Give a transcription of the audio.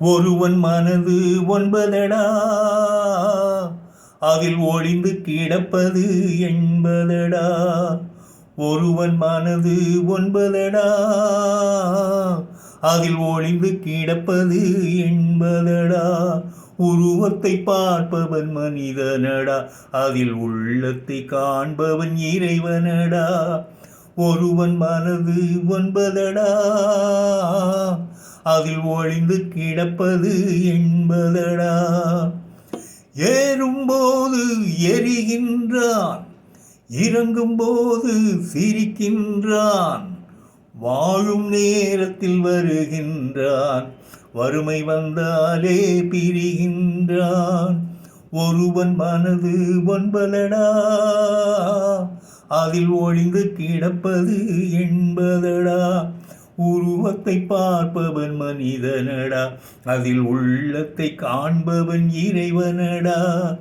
ஒருவன் மனது ஒன்பதடா? அதில் ஒளிந்து கிடப்பது என்பதடா ஒருவன் மனது ஒன்பதடா? அதில் ஒளிந்து கிடப்பது என்பதடா உருவத்தை பார்ப்பவன் மனிதனடா? அதில் உள்ளத்தை காண்பவன் இறைவனடா? ஒருவன் மனது ஒன்பதடா? அதில் ஒழிந்து கிடப்பது என்பதடா. ஏறும்போது எரிகின்றான் இறங்கும்போது சிரிக்கின்றான் வாழும் நேரத்தில் வருகின்றான் வறுமை வந்தாலே பிரிகின்றான். ஒருவன் மனது ஒன்பதடா அதில் ஒழிந்து கிடப்பது என்பதடா. உருவத்தை பார்ப்பவன் மனிதனடா. அதில் உள்ளத்தை காண்பவன் இறைவனடா.